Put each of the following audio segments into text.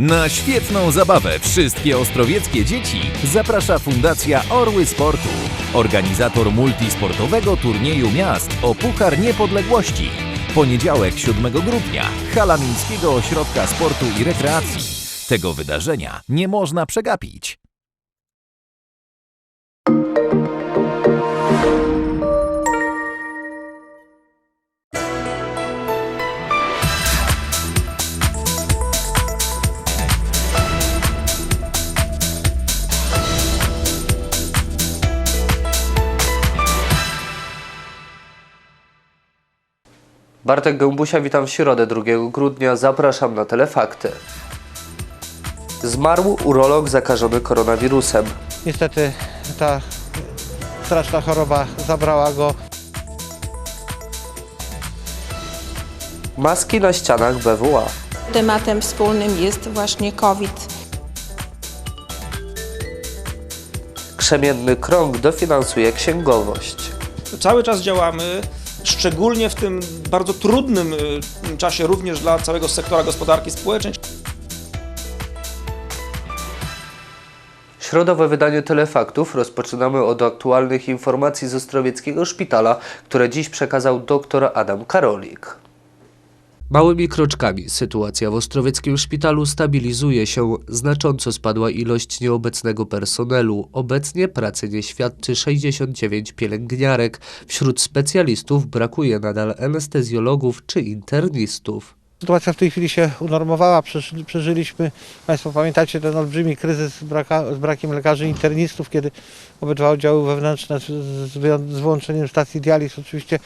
Na świetną zabawę wszystkie ostrowieckie dzieci zaprasza Fundacja Orły Sportu, organizator multisportowego turnieju miast o Puchar Niepodległości. Poniedziałek 7 grudnia, hala Miejskiego Ośrodka Sportu i Rekreacji. Tego wydarzenia nie można przegapić. Bartek Gębusia, witam w środę 2 grudnia. Zapraszam na telefakty. Zmarł urolog zakażony koronawirusem. Niestety ta straszna choroba zabrała go. Maski na ścianach BWA. Tematem wspólnym jest właśnie COVID. Krzemienny krąg dofinansuje księgowość. Cały czas działamy, szczególnie w tym bardzo trudnym y, czasie również dla całego sektora gospodarki społecznej. Środowe wydanie telefaktów rozpoczynamy od aktualnych informacji z Ostrowieckiego Szpitala, które dziś przekazał dr Adam Karolik. Małymi kroczkami sytuacja w Ostrowieckim szpitalu stabilizuje się. Znacząco spadła ilość nieobecnego personelu. Obecnie pracy nie świadczy 69 pielęgniarek. Wśród specjalistów brakuje nadal anestezjologów czy internistów. Sytuacja w tej chwili się unormowała. Przeży- Przeżyliśmy, Państwo pamiętacie, ten olbrzymi kryzys z, braka, z brakiem lekarzy internistów, kiedy obydwa oddziały wewnętrzne z, z wyłączeniem stacji dializ oczywiście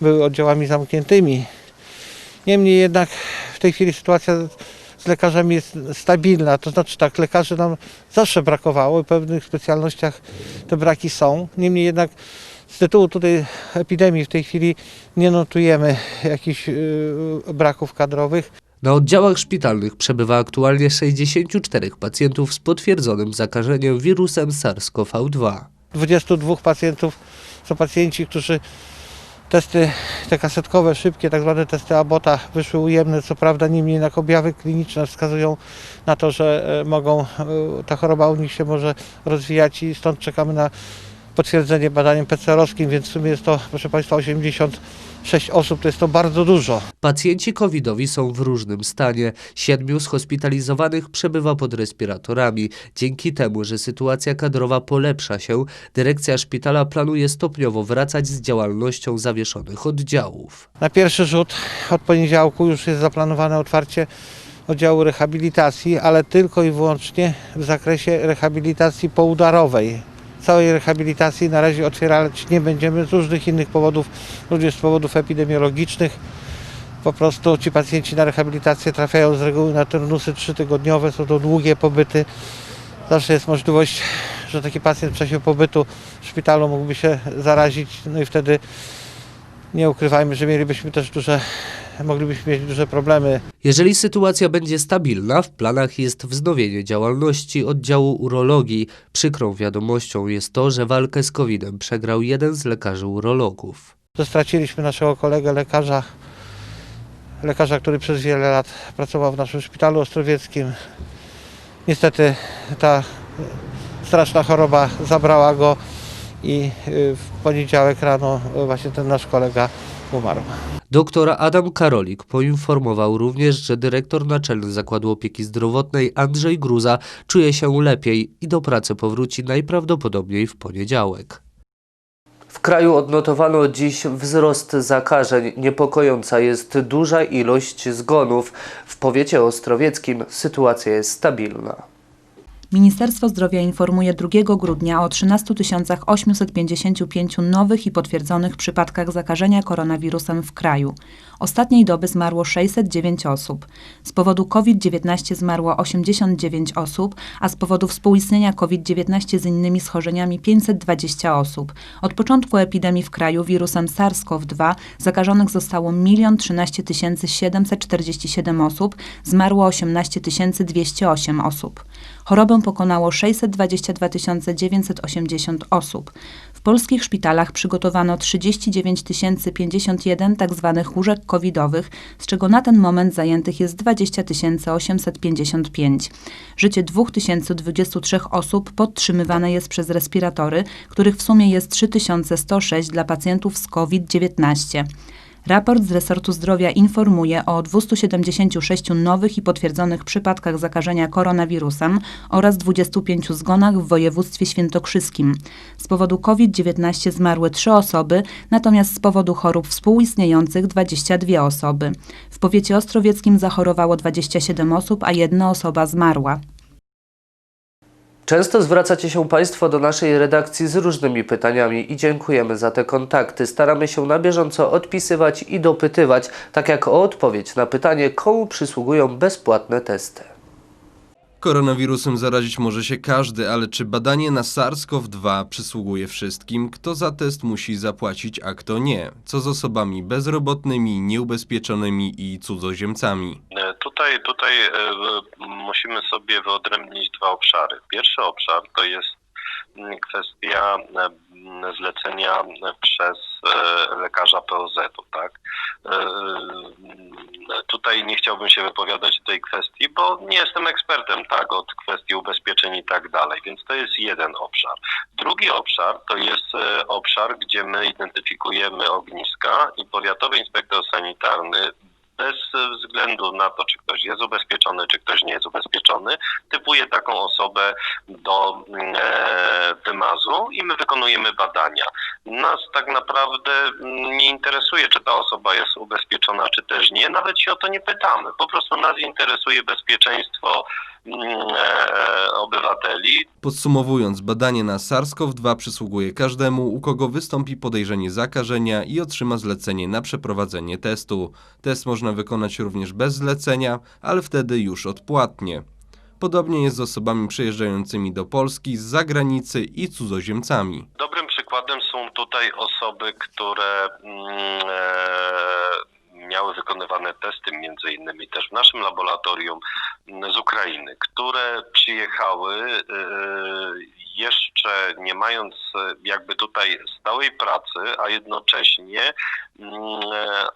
były oddziałami zamkniętymi. Niemniej jednak w tej chwili sytuacja z lekarzami jest stabilna, to znaczy tak, lekarzy nam zawsze brakowało w pewnych specjalnościach te braki są. Niemniej jednak z tytułu tutaj epidemii w tej chwili nie notujemy jakichś yy, braków kadrowych. Na oddziałach szpitalnych przebywa aktualnie 64 pacjentów z potwierdzonym zakażeniem wirusem SARS-CoV-2. 22 pacjentów są pacjenci, którzy testy te kasetkowe, szybkie, tak zwane testy Abota wyszły ujemne. Co prawda niemniej jednak objawy kliniczne wskazują na to, że e, mogą, e, ta choroba u nich się może rozwijać i stąd czekamy na potwierdzenie badaniem PCR-owskim, więc w sumie jest to, proszę Państwa, 86 osób, to jest to bardzo dużo. Pacjenci covidowi są w różnym stanie. Siedmiu zhospitalizowanych przebywa pod respiratorami. Dzięki temu, że sytuacja kadrowa polepsza się, dyrekcja szpitala planuje stopniowo wracać z działalnością zawieszonych oddziałów. Na pierwszy rzut od poniedziałku już jest zaplanowane otwarcie oddziału rehabilitacji, ale tylko i wyłącznie w zakresie rehabilitacji poudarowej. Całej rehabilitacji na razie otwierać nie będziemy z różnych innych powodów, również z powodów epidemiologicznych. Po prostu ci pacjenci na rehabilitację trafiają z reguły na turnusy trzytygodniowe, są to długie pobyty. Zawsze jest możliwość, że taki pacjent w czasie pobytu w szpitalu mógłby się zarazić, no i wtedy nie ukrywajmy, że mielibyśmy też duże, moglibyśmy mieć duże problemy. Jeżeli sytuacja będzie stabilna, w planach jest wznowienie działalności oddziału urologii. Przykrą wiadomością jest to, że walkę z COVID-em przegrał jeden z lekarzy urologów. straciliśmy naszego kolegę lekarza, lekarza, który przez wiele lat pracował w naszym szpitalu ostrowieckim. Niestety ta straszna choroba zabrała go i y, w poniedziałek rano właśnie ten nasz kolega umarł. Doktor Adam Karolik poinformował również, że dyrektor naczelny Zakładu Opieki Zdrowotnej Andrzej Gruza czuje się lepiej i do pracy powróci najprawdopodobniej w poniedziałek. W kraju odnotowano dziś wzrost zakażeń. Niepokojąca jest duża ilość zgonów. W powiecie ostrowieckim sytuacja jest stabilna. Ministerstwo Zdrowia informuje 2 grudnia o 13 855 nowych i potwierdzonych przypadkach zakażenia koronawirusem w kraju. Ostatniej doby zmarło 609 osób. Z powodu COVID-19 zmarło 89 osób, a z powodu współistnienia COVID-19 z innymi schorzeniami 520 osób. Od początku epidemii w kraju wirusem SARS-CoV-2 zakażonych zostało 1 013 747 osób, zmarło 18 208 osób. Chorobę pokonało 622 980 osób. W polskich szpitalach przygotowano 39 051 tzw. łóżek covidowych, z czego na ten moment zajętych jest 20 855. Życie 2023 osób podtrzymywane jest przez respiratory, których w sumie jest 3106 dla pacjentów z COVID-19. Raport z resortu zdrowia informuje o 276 nowych i potwierdzonych przypadkach zakażenia koronawirusem oraz 25 zgonach w województwie świętokrzyskim. Z powodu COVID-19 zmarły 3 osoby, natomiast z powodu chorób współistniejących 22 osoby. W powiecie ostrowieckim zachorowało 27 osób, a jedna osoba zmarła. Często zwracacie się Państwo do naszej redakcji z różnymi pytaniami i dziękujemy za te kontakty. Staramy się na bieżąco odpisywać i dopytywać, tak jak o odpowiedź na pytanie, komu przysługują bezpłatne testy. Koronawirusem zarazić może się każdy, ale czy badanie na SARS-CoV-2 przysługuje wszystkim? Kto za test musi zapłacić, a kto nie? Co z osobami bezrobotnymi, nieubezpieczonymi i cudzoziemcami? Tutaj, tutaj e, musimy sobie wyodrębnić dwa obszary. Pierwszy obszar to jest kwestia e, zlecenia przez e, lekarza POZ-u, tak? Tutaj nie chciałbym się wypowiadać w tej kwestii, bo nie jestem ekspertem, tak, od kwestii ubezpieczeń i tak dalej, więc to jest jeden obszar. Drugi obszar to jest obszar, gdzie my identyfikujemy ogniska i powiatowy inspektor sanitarny bez względu na to, czy ktoś jest ubezpieczony, czy ktoś nie jest ubezpieczony, typuje taką osobę do mm, e, wymazu i my wykonujemy badania. Nas tak naprawdę mm, nie interesuje, czy ta osoba jest ubezpieczona, czy też nie. Nawet się o to nie pytamy. Po prostu nas interesuje bezpieczeństwo obywateli, Podsumowując, badanie na SARS-CoV-2 przysługuje każdemu, u kogo wystąpi podejrzenie zakażenia i otrzyma zlecenie na przeprowadzenie testu. Test można wykonać również bez zlecenia, ale wtedy już odpłatnie. Podobnie jest z osobami przyjeżdżającymi do Polski z zagranicy i cudzoziemcami. Dobrym przykładem są tutaj osoby, które mm, e, miały wykonywane testy, między innymi też w naszym laboratorium z Ukrainy, które przyjechały e, jeszcze nie mając jakby tutaj stałej pracy, a jednocześnie e,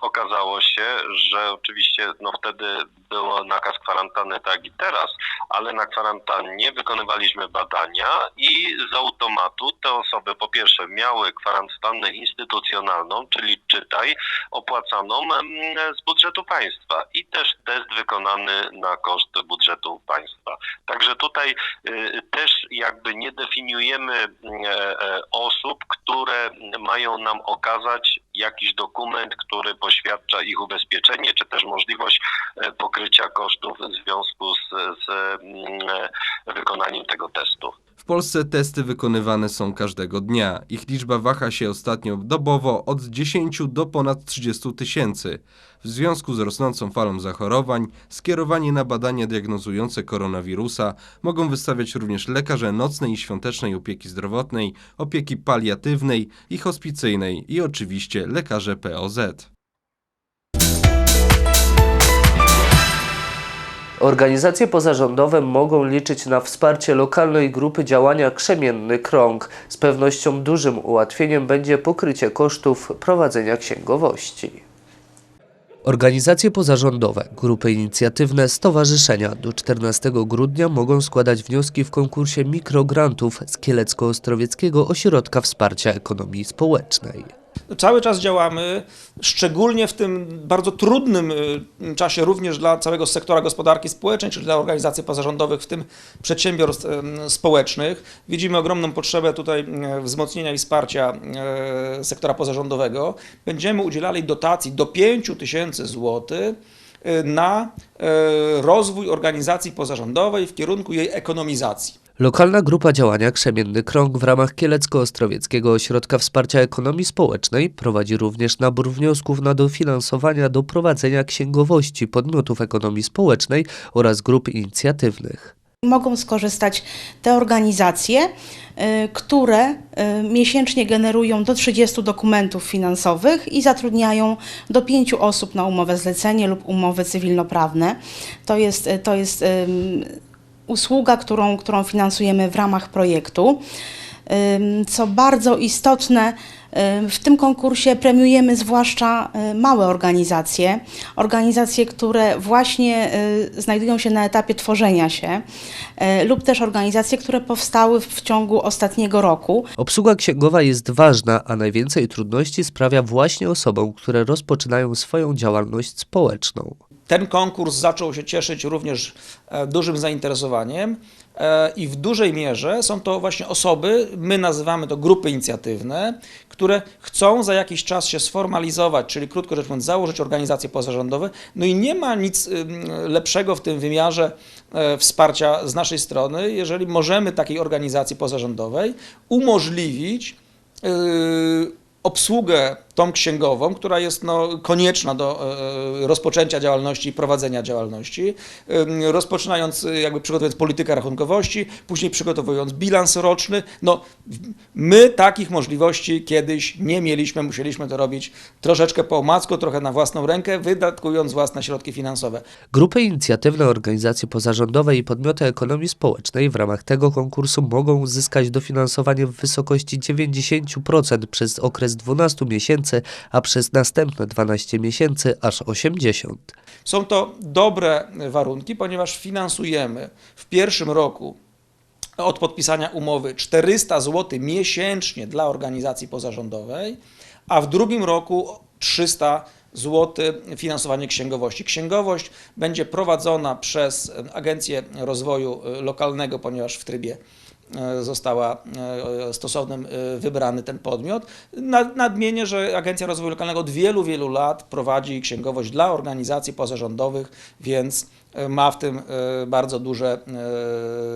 okazało się, że oczywiście no wtedy był nakaz kwarantanny tak i teraz, ale na kwarantannie wykonywaliśmy badania i z automatu te osoby po pierwsze miały kwarantannę instytucjonalną, czyli czytaj, opłacaną z budżetu państwa i też test wykonany na koszt budżetu państwa. Także tutaj y, też jakby nie definiujemy e, e, osób, które mają nam okazać jakiś dokument, który poświadcza ich ubezpieczenie, czy też możliwość e, pokrycia kosztów w związku z, z mm, e, wykonaniem tego testu. Polsce testy wykonywane są każdego dnia. Ich liczba waha się ostatnio dobowo od 10 do ponad 30 tysięcy. W związku z rosnącą falą zachorowań, skierowanie na badania diagnozujące koronawirusa mogą wystawiać również lekarze nocnej i świątecznej opieki zdrowotnej, opieki paliatywnej i hospicyjnej i oczywiście lekarze POZ. Organizacje pozarządowe mogą liczyć na wsparcie lokalnej grupy działania Krzemienny Krąg. Z pewnością dużym ułatwieniem będzie pokrycie kosztów prowadzenia księgowości. Organizacje pozarządowe, grupy inicjatywne, stowarzyszenia do 14 grudnia mogą składać wnioski w konkursie mikrograntów z Kielecko-Ostrowieckiego Ośrodka Wsparcia Ekonomii Społecznej. Cały czas działamy, szczególnie w tym bardzo trudnym y, czasie również dla całego sektora gospodarki społecznej, czyli dla organizacji pozarządowych, w tym przedsiębiorstw społecznych. Widzimy ogromną potrzebę tutaj e, wzmocnienia i wsparcia e, sektora pozarządowego. Będziemy udzielali dotacji do 5 tysięcy złotych e, na rozwój organizacji pozarządowej w kierunku jej ekonomizacji. Lokalna grupa działania Krzemienny Krąg w ramach Kielecko-Ostrowieckiego Ośrodka Wsparcia Ekonomii Społecznej prowadzi również nabór wniosków na dofinansowania do prowadzenia księgowości podmiotów ekonomii społecznej oraz grup inicjatywnych. Mogą skorzystać te organizacje, y, które y, miesięcznie generują do 30 dokumentów finansowych i zatrudniają do 5 osób na umowę zlecenie lub umowy cywilnoprawne. To jest, to jest usługa, którą, którą finansujemy w ramach projektu. Co bardzo istotne, w tym konkursie premiujemy zwłaszcza y, małe organizacje, organizacje, które właśnie y, znajdują się na etapie tworzenia się, y, lub też organizacje, które powstały w ciągu ostatniego roku. Obsługa księgowa jest ważna, a najwięcej trudności sprawia właśnie osobom, które rozpoczynają swoją działalność społeczną. Ten konkurs zaczął się cieszyć również e, dużym zainteresowaniem e, i w dużej mierze są to właśnie osoby, my nazywamy to grupy inicjatywne, które chcą za jakiś czas się sformalizować, czyli krótko rzecz mówiąc założyć organizacje pozarządowe. No i nie ma nic lepszego w tym wymiarze e, wsparcia z naszej strony, jeżeli możemy takiej organizacji pozarządowej umożliwić yy, obsługę tą księgową, która jest no, konieczna do e, rozpoczęcia działalności i prowadzenia działalności, rozpoczynając e, jakby przygotowując politykę rachunkowości, później przygotowując bilans roczny. No, my takich możliwości kiedyś nie mieliśmy, musieliśmy to robić troszeczkę po omacku, trochę na własną rękę, wydatkując własne środki finansowe. Grupy inicjatywne, organizacje pozarządowe i podmioty ekonomii społecznej w ramach tego konkursu mogą uzyskać dofinansowanie w wysokości 90% przez okres 12 miesięcy, a przez następne 12 miesięcy aż 80%. Są to dobre warunki, ponieważ finansujemy w pierwszym roku od podpisania umowy 400 zł miesięcznie dla organizacji pozarządowej, a w drugim roku 300 zł finansowanie księgowości. Księgowość będzie prowadzona przez Agencję Rozwoju Lokalnego, ponieważ w trybie została e, stosownym e, wybrany ten podmiot. Na- Nadmienię, że Agencja Rozwoju Lokalnego od wielu, wielu lat prowadzi księgowość dla organizacji pozarządowych, więc e, ma w tym e, bardzo duże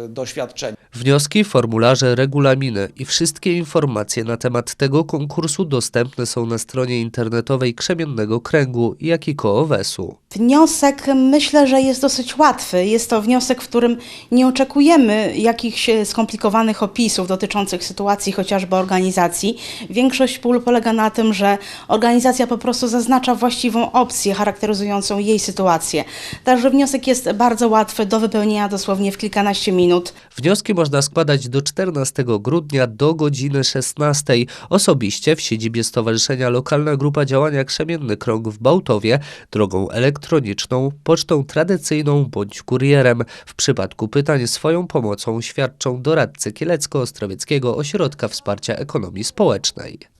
e, doświadczenie. Wnioski, formularze, regulaminy i wszystkie informacje na temat tego konkursu dostępne są na stronie internetowej Krzemiennego Kręgu, jak i KOWES-u. Wniosek myślę, że jest dosyć łatwy. Jest to wniosek, w którym nie oczekujemy jakichś e, skomplikowanych opisów dotyczących sytuacji chociażby organizacji. Większość pól polega na tym, że organizacja po prostu zaznacza właściwą opcję charakteryzującą jej sytuację. Także wniosek jest bardzo łatwy do wypełnienia dosłownie w kilkanaście minut. Wnioski można składać do 14 grudnia do godziny 16 osobiście w siedzibie Stowarzyszenia Lokalna Grupa Działania Krzemienny Krąg w Bałtowie, drogą elektroniczną, pocztą tradycyjną bądź kurierem. W przypadku pytań swoją pomocą świadczą doradcy Kielecko-Ostrowieckiego Ośrodka Wsparcia Ekonomii Społecznej.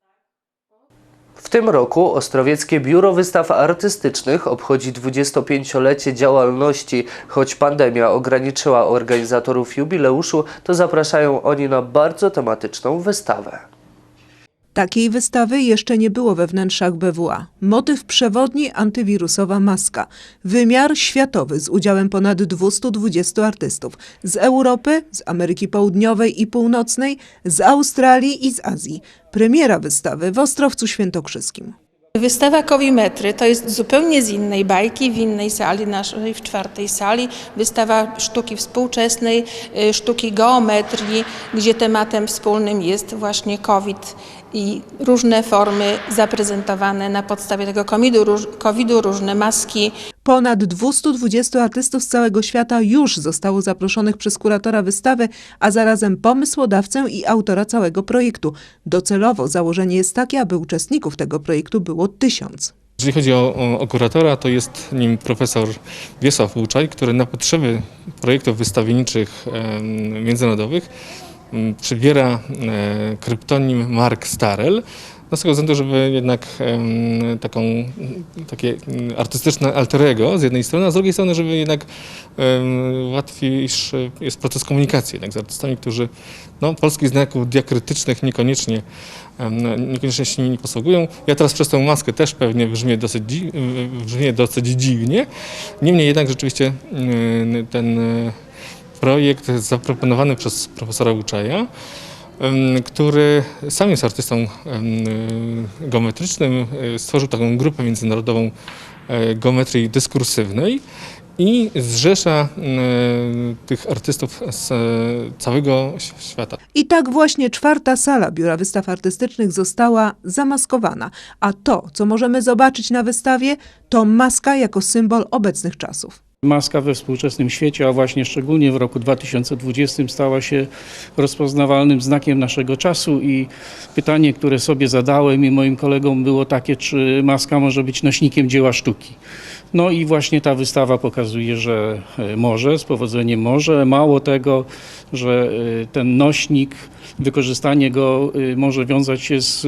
W tym roku Ostrowieckie Biuro Wystaw Artystycznych obchodzi 25-lecie działalności. Choć pandemia ograniczyła organizatorów jubileuszu, to zapraszają oni na bardzo tematyczną wystawę. Takiej wystawy jeszcze nie było we wnętrzach BWA. Motyw przewodni antywirusowa maska. Wymiar światowy z udziałem ponad 220 artystów z Europy, z Ameryki Południowej i Północnej, z Australii i z Azji. Premiera wystawy w Ostrowcu Świętokrzyskim. Wystawa Kowimetry to jest zupełnie z innej bajki, w innej sali naszej, w czwartej sali. Wystawa sztuki współczesnej, y, sztuki geometrii, gdzie tematem wspólnym jest właśnie COVID i różne formy zaprezentowane na podstawie tego COVID-u, róż- COVID-u różne maski, Ponad 220 artystów z całego świata już zostało zaproszonych przez kuratora wystawy, a zarazem pomysłodawcę i autora całego projektu. Docelowo założenie jest takie, aby uczestników tego projektu było tysiąc. Jeżeli chodzi o, o, kuratora, to jest nim profesor Wiesław Łuczaj, który na potrzeby projektów wystawienniczych em, międzynarodowych m, przybiera e, kryptonim Mark Starel. No z tego względu, żeby jednak em, taką, takie mm, artystyczne alter ego z jednej strony, a z drugiej strony, żeby jednak em, łatwiejszy jest proces komunikacji jednak z artystami, którzy no, polskich znaków diakrytycznych niekoniecznie, em, niekoniecznie się nimi posługują. Ja teraz przez tę maskę też pewnie brzmię dosyć, brzmię dosyć dziwnie. Niemniej jednak rzeczywiście em, ten e, projekt zaproponowany przez profesora Łuczaja, który sam jest artystą geometrycznym, e, stworzył taką grupę międzynarodową e, geometrii dyskursywnej i zrzesza tych artystów z e, całego świata. I tak właśnie czwarta sala Biura Wystaw Artystycznych została zamaskowana, a to, co możemy zobaczyć na wystawie, to maska jako symbol obecnych czasów. Maska we współczesnym świecie, a właśnie szczególnie w roku 2020 stała się rozpoznawalnym znakiem naszego czasu i pytanie, które sobie zadałem i moim kolegom było takie, czy maska może być nośnikiem dzieła sztuki. No i właśnie ta wystawa pokazuje, że e, może, z powodzeniem może. Mało tego, że e, ten nośnik, wykorzystanie go e, może wiązać się z,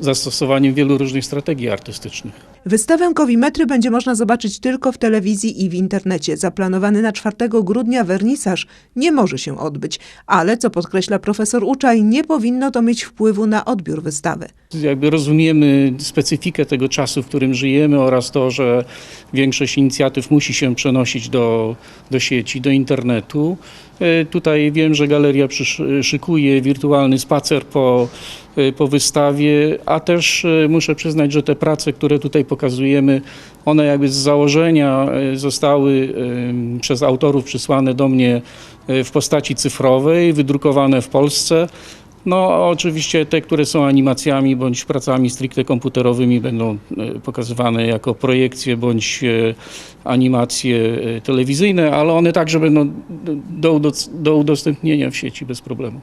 zastosowaniem wielu różnych strategii artystycznych. Wystawę Kowimetry będzie można zobaczyć tylko w telewizji i w internecie. Zaplanowany na 4 grudnia wernisaż nie może się odbyć, ale co podkreśla profesor Uczaj, nie powinno to mieć wpływu na odbiór wystawy. Jakby rozumiemy specyfikę tego czasu, w którym żyjemy oraz to, że większość inicjatyw musi się przenosić do, do sieci, do internetu. E, Tutaj wiem, że galeria szykuje wirtualny spacer po, po wystawie, a też e, muszę przyznać, że te prace, które tutaj pokazujemy, one jakby z założenia e, zostały przez autorów przysłane do mnie w postaci cyfrowej, wydrukowane w Polsce. No, oczywiście te, które są animacjami bądź pracami stricte komputerowymi, będą pokazywane jako projekcje bądź animacje telewizyjne, ale one także będą do, do udostępnienia w sieci bez problemu.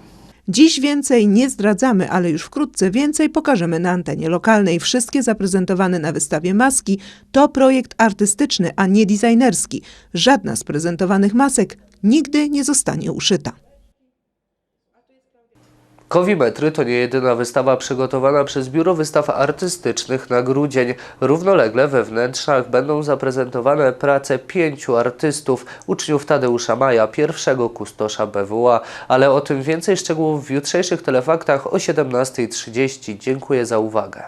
Dziś więcej nie zdradzamy, ale już wkrótce więcej pokażemy na antenie lokalnej. Wszystkie zaprezentowane na wystawie maski to projekt artystyczny, a nie designerski. Żadna z prezentowanych masek nigdy nie zostanie uszyta. Kowimetry to nie jedyna wystawa przygotowana przez Biuro Wystaw Artystycznych na grudzień. Równolegle we wnętrzach będą zaprezentowane prace pięciu artystów, uczniów Tadeusza Maja, pierwszego kustosza BWA. Ale o tym więcej szczegółów w jutrzejszych telefaktach o 17.30. Dziękuję za uwagę.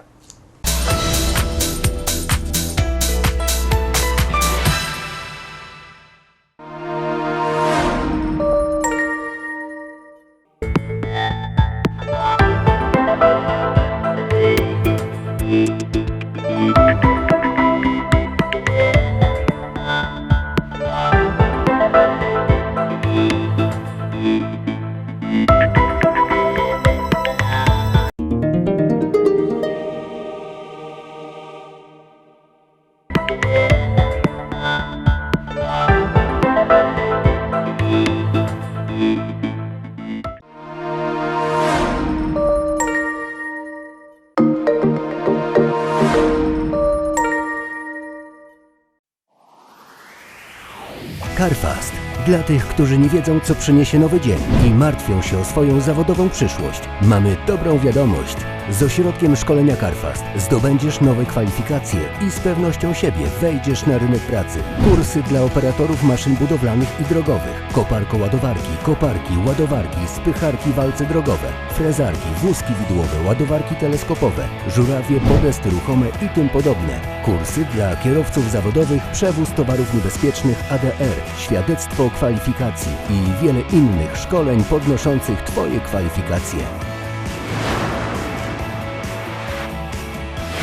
Dla tych, którzy nie wiedzą, co przyniesie nowy dzień i martwią się o swoją zawodową przyszłość, mamy dobrą wiadomość. Z ośrodkiem szkolenia Carfast zdobędziesz nowe kwalifikacje i z pewnością siebie wejdziesz na rynek pracy. Kursy dla operatorów maszyn budowlanych i drogowych, koparko-ładowarki, koparki, ładowarki, spycharki, walce drogowe, frezarki, wózki widłowe, ładowarki teleskopowe, żurawie, podesty ruchome i tym podobne. Kursy dla kierowców zawodowych, przewóz towarów niebezpiecznych ADR, świadectwo kwalifikacji i wiele innych szkoleń podnoszących Twoje kwalifikacje.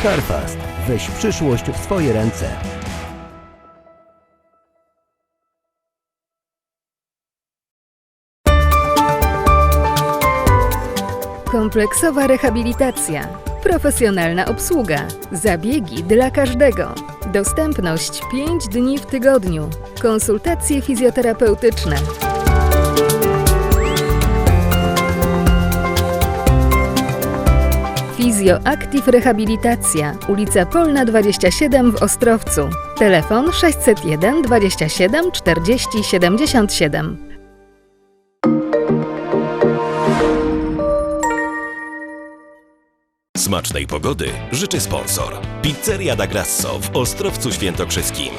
Carfast. Weź przyszłość w swoje ręce. Kompleksowa rehabilitacja, profesjonalna obsługa, zabiegi dla każdego, dostępność 5 dni w tygodniu, konsultacje fizjoterapeutyczne. Fizjo Rehabilitacja, ulica Polna 27 w Ostrowcu. Telefon 601 27 40 77. Smacznej pogody życzy sponsor. Pizzeria da Grasso w Ostrowcu Świętokrzyskim.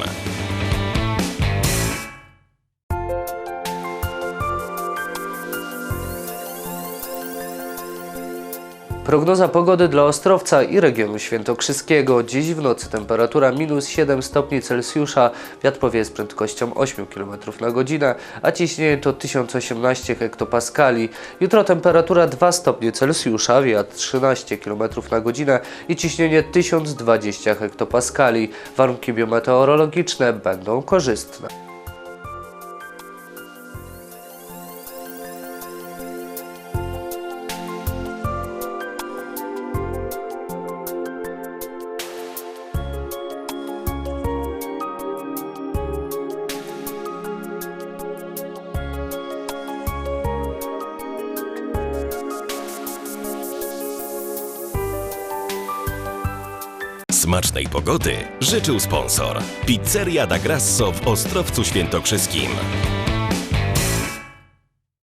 Prognoza pogody dla Ostrowca i regionu świętokrzyskiego. Dziś w nocy temperatura minus 7 stopni Celsjusza, wiatr powieje z prędkością 8 km na godzinę, a ciśnienie to 1018 hektopaskali. Jutro temperatura 2 stopnie Celsjusza, wiatr 13 km na godzinę i ciśnienie 1020 hektopaskali. Warunki biometeorologiczne będą korzystne. Pogody życzył sponsor. Pizzeria da Grasso w Ostrowcu Świętokrzyskim.